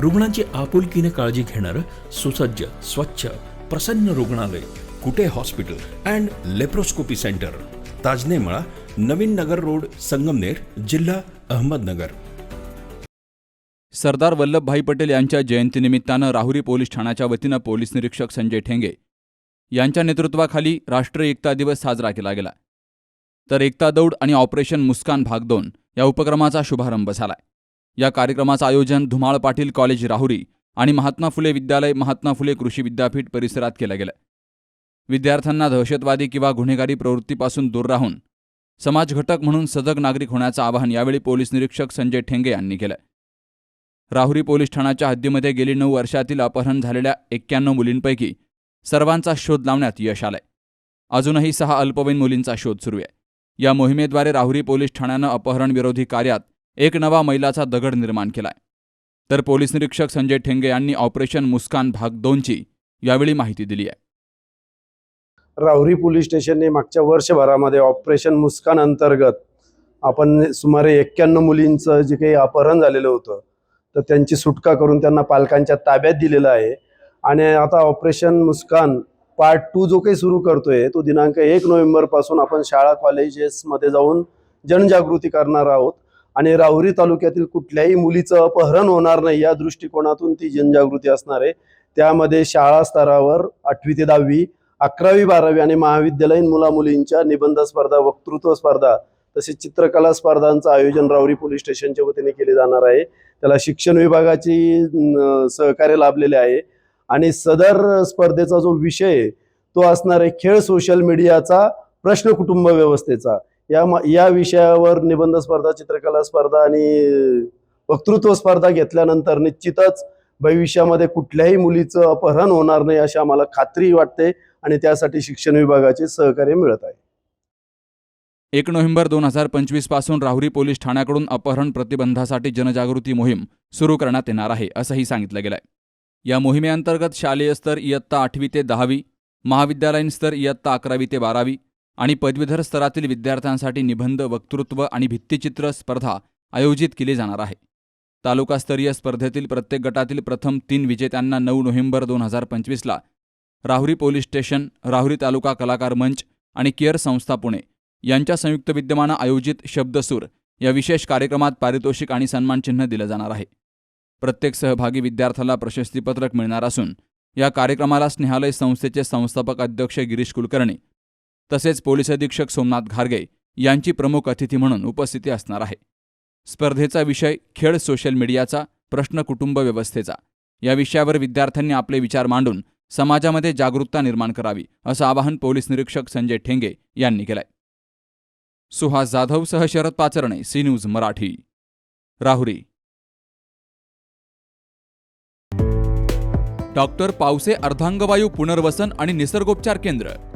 रुग्णांची आपुलकीने काळजी घेणारं सुसज्ज स्वच्छ प्रसन्न रुग्णालय Kute hospital and laparoscopy centre Tajnemala Navin Nagar road Sangamner जिल्हा अहमदनगर. सरदार वल्लभभाई पटेल यांच्या जयंतीनिमित्तानं राहुरी पोलीस ठाण्याच्या वतीनं पोलीस निरीक्षक संजय ठेंगे यांच्या नेतृत्वाखाली राष्ट्रीय एकता दिवस साजरा केला गेला. तर एकता दौड आणि ऑपरेशन मुस्कान भाग दोन या उपक्रमाचा शुभारंभ झालाय. या कार्यक्रमाचं आयोजन धुमाळ पाटील कॉलेज राहुरी आणि महात्मा फुले विद्यालय महात्मा फुले कृषी विद्यापीठ परिसरात केलं गेलं. विद्यार्थ्यांना दहशतवादी किंवा गुन्हेगारी प्रवृत्तीपासून दूर राहून समाजघटक म्हणून सजग नागरिक होण्याचं आवाहन यावेळी पोलीस निरीक्षक संजय ठेंगे यांनी केलं. राहुरी पोलीस ठाण्याच्या हद्दीमध्ये गेली नऊ वर्षातील अपहरण झालेल्या एक्क्याण्णव मुलींपैकी सर्वांचा शोध लावण्यात यश आलंय. अजूनही सहा अल्पवयीन मुलींचा शोध सुरू आहे. या मोहिमेद्वारे राहुरी पोलीस ठाण्यानं अपहरण विरोधी कार्यात एक नवा मैलाचा दगड निर्माण केलाय. तर पोलीस निरीक्षक संजय ठेंगे यांनी ऑपरेशन मुस्कान भाग दोनची यावेळी माहिती दिली आहे. राहुरी पोलीस स्टेशनने मागच्या वर्षभरामध्ये ऑपरेशन मुस्कान अंतर्गत आपण सुमारे एक्क्याण्णव मुलींचं जे काही अपहरण झालेलं होतं तर त्यांची सुटका करून त्यांना पालकांच्या ताब्यात दिलेलं आहे. आणि आता ऑपरेशन मुस्कान पार्ट टू जो काही सुरू करतोय तो दिनांक एक नोव्हेंबरपासून आपण शाळा कॉलेजेसमध्ये जाऊन जनजागृती करणार आहोत. आणि राहुरी तालुक्यातील कुठल्याही मुलीचं अपहरण होणार नाही या दृष्टिकोनातून ती जनजागृती असणार आहे. त्यामध्ये शाळा स्तरावर आठवी ते दहावी अकरावी बारावी आणि महाविद्यालयीन मुला मुलींच्या निबंध स्पर्धा वक्तृत्व स्पर्धा तसेच चित्रकला स्पर्धांचं आयोजन राहुरी पोलीस स्टेशनच्या वतीने केले जाणार आहे. त्याला शिक्षण विभागाची सहकार्य लाभलेले आहे. आणि सदर स्पर्धेचा जो विषय तो असणार आहे खेळ सोशल मीडियाचा प्रश्न कुटुंब व्यवस्थेचा. या या विषयावर निबंध स्पर्धा चित्रकला स्पर्धा आणि वक्तृत्व स्पर्धा घेतल्यानंतर निश्चितच भविष्यामध्ये कुठल्याही मुलीचं अपहरण होणार नाही अशी आम्हाला खात्री वाटते आणि त्यासाठी शिक्षण विभागाचे सहकार्य मिळत आहे. एक नोव्हेंबर दोन हजार पंचवीसपासून राहुरी पोलीस ठाण्याकडून अपहरण प्रतिबंधासाठी जनजागृती मोहीम सुरू करण्यात येणार आहे असंही सांगितलं गेलंय. या मोहिमेअंतर्गत शालेय स्तर इयत्ता आठवी ते दहावी महाविद्यालयीन स्तर इयत्ता अकरावी ते बारावी आणि पदवीधर स्तरातील विद्यार्थ्यांसाठी निबंध वक्तृत्व आणि भित्तिचित्र स्पर्धा आयोजित केली जाणार आहे. तालुकास्तरीय स्पर्धेतील प्रत्येक गटातील प्रथम तीन विजेत्यांना नऊ नोव्हेंबर दोन हजार पंचवीसला राहुरी पोलीस स्टेशन राहुरी तालुका कलाकार मंच आणि केअर संस्था पुणे यांच्या संयुक्त विद्यमानं आयोजित शब्दसूर या विशेष कार्यक्रमात पारितोषिक आणि सन्मानचिन्ह दिलं जाणार आहे. प्रत्येक सहभागी विद्यार्थ्याला प्रशस्तीपत्रक मिळणार असून या कार्यक्रमाला स्नेहालय संस्थेचे संस्थापक अध्यक्ष गिरीश कुलकर्णी तसेच पोलीस अधीक्षक सोमनाथ घारगे यांची प्रमुख अतिथी म्हणून उपस्थिती असणार आहे. स्पर्धेचा विषय खेळ सोशल मीडियाचा प्रश्न कुटुंब व्यवस्थेचा. या विषयावर विद्यार्थ्यांनी आपले विचार मांडून समाजामध्ये जागरूकता निर्माण करावी असं आवाहन पोलीस निरीक्षक संजय ठेंगे यांनी केलंय. सुहास जाधव सह Sharad Pacharne C News Marathi. Rahuri. Doctor Pawase अर्धांगवायू पुनर्वसन आणि निसर्गोपचार केंद्र.